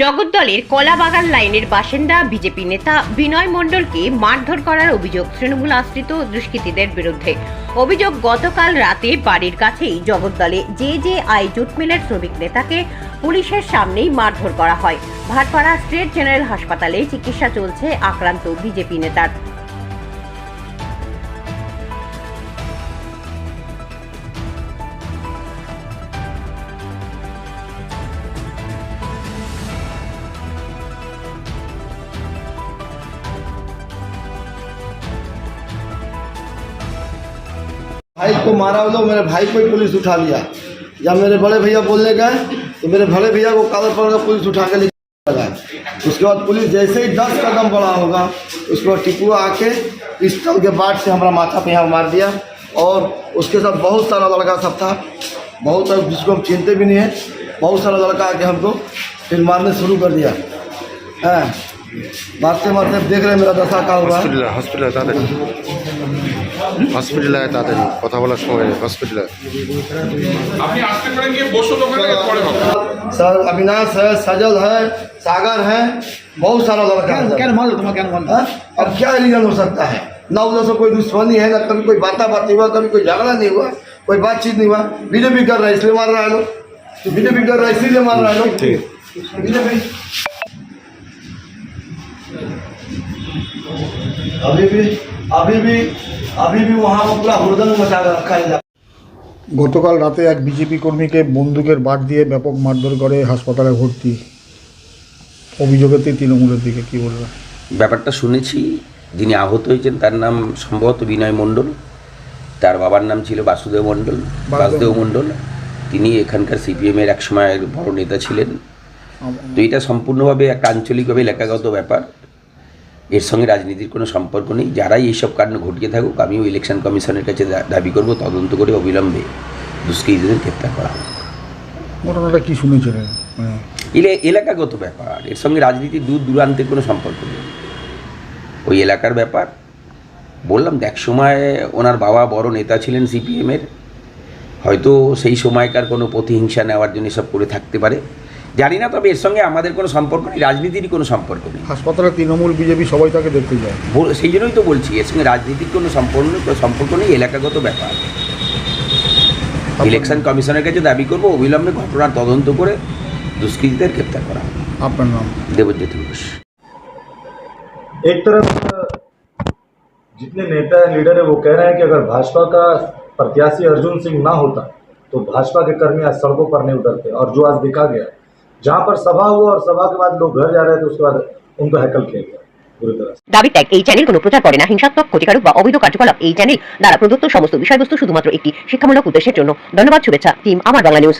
জগদ্দলের কলাবাগান লাইনের বাসিন্দা বিজেপি নেতা বিনয় মণ্ডলকে মারধর করার অভিযোগ তৃণমূল আশ্রিত দুষ্কৃতীদের বিরুদ্ধে। অভিযোগ গতকাল রাতে বাড়ির কাছেই জগদ্দলে যে যে আই জুট মিলের শ্রমিক নেতাকে পুলিশের সামনেই মারধর করা হয়। ভাটপাড়া স্টেট জেনারেল হাসপাতালে চিকিৎসা চলছে আক্রান্ত বিজেপি নেতার। भाई को मारा वो लोग मेरे भाई को ही पुलिस उठा लिया। या मेरे बड़े भैया बोलने गए तो मेरे बड़े भैया को कागज़ पकड़ पुलिस उठा के लेके उसके बाद पुलिस जैसे ही दस कदम बढ़ा होगा, उसके बाद टिपुआ आके पिस्टल के बाट से हमारा माथा पे यहाँ मार दिया। और उसके साथ बहुत सारा लड़का सब था। बहुत सारा जिसको हम चिनते भी नहीं हैं, बहुत सारा लड़का आके हमको फिर मारने शुरू कर दिया। है। मारते मारते देख रहे हैं मेरा दशा का हुआ है হসপিটালে হসপিটালে তাড়াতাড়ি হসপিটালে আয় তাড়াতাড়ি কথা বলার সময় নেই হসপিটালে আপনি আসতে পারেন গিয়ে বসুন ওখানে পরে হবে सर अविनाश है सजल है सागर है बहुत सारा लड़का है सर। क्या मान लो तुम्हारा क्या मान लो हाँ? अब क्या रीजन हो सकता है ना उधर से कोई दुश्मनी है ना कभी कोई बाता बात नहीं हुआ कभी कोई झगड़ा नहीं हुआ कोई बातचीत नहीं हुआ बीजेपी कर रहा है इसलिए मार रहा है लोग बीजेपी कर रहा है इसीलिए मार रहा है लोग बीजेपी अभी भी গতকাল রাতে এক বিজেপি কর্মীকে বন্দুকের বাট দিয়ে ব্যাপক মারধর করে হাসপাতালে ভর্তি। অভিযোগেতে তৃণমূলের দিকে কি বলবেন ব্যাপারটা শুনেছি যিনি আহত হয়েছেন তার নাম সম্ভবত বিনয় মণ্ডল তার বাবার নাম ছিল বাসুদেব মণ্ডল বাসুদেব মণ্ডল। তিনি এখানকার সিপিএমের এক সময়ের বড় নেতা ছিলেন। তো এটা সম্পূর্ণভাবে একটা আঞ্চলিকভাবে এলাকাগত ব্যাপার। এর সঙ্গে রাজনীতির কোনো সম্পর্ক নেই। যারাই এইসব কাণ্ড ঘটিয়ে থাকুক আমিও ইলেকশন কমিশনের কাছে দাবি করব তদন্ত করে অবিলম্বে দুষ্কৃতীদের গ্রেপ্তার করা হোক। ঘটনাটা কি শুনেছিলেন মানে এলে এলাকাগত ব্যাপার। এর সঙ্গে রাজনীতির দূর দূরান্তের কোনো সম্পর্ক নেই। ওই এলাকার ব্যাপার। বললাম এক সময় ওনার বাবা বড় নেতা ছিলেন সিপিএমের। হয়তো সেই সময়কার কোনো প্রতিহিংসা নেওয়ার জন্য সব করে থাকতে পারে। জানি না তবে এর সঙ্গে আমাদের কোনো সম্পর্ক নেই রাজনীতিরই কোনো সম্পর্ক নেই হাসপাতালে তৃণমূল বিজেপি সবাই তাকে দেখতে যায় বল- সেই জন্যই তো বলছি এর সঙ্গে রাজনীতির কোনো সম্পর্ক সম্পর্ক নেই এলাকাগত ব্যাপার ইলেকশন কমিশনের কাছে দাবি করব অবিলম্বে ঘটনার তদন্ত করে দুষ্কৃতীদের গ্রেপ্তার করা হবে আপনার নাম দেবজ্যোতি ঘোষ एक तरफ जितने नेता है लीडर है वो कह रहे हैं कि अगर भाजपा का प्रत्याशी अर्जुन सिंह ना होता तो भाजपा के कर्मी आज सड़कों पर नहीं उतरते और जो आज देखा गया जहां पर सभा हुआ और सभा के बाद लोग घर जा रहे थे उसके बाद उनको हैकल किया गया बुरी तरह से দাবি ত্যাগ এই চ্যানেল কোনো প্রচার করে না হিংসাত্মক ক্ষতিকারক বা অবৈধ কার্যকলাপ এই চ্যানেল দ্বারা প্রদত্ত সমস্ত বিষয়বস্তু শুধুমাত্র একটি শিক্ষামূলক উদ্দেশ্যের জন্য ধন্যবাদ শুভেচ্ছা টিম আমার বাংলা নিউজ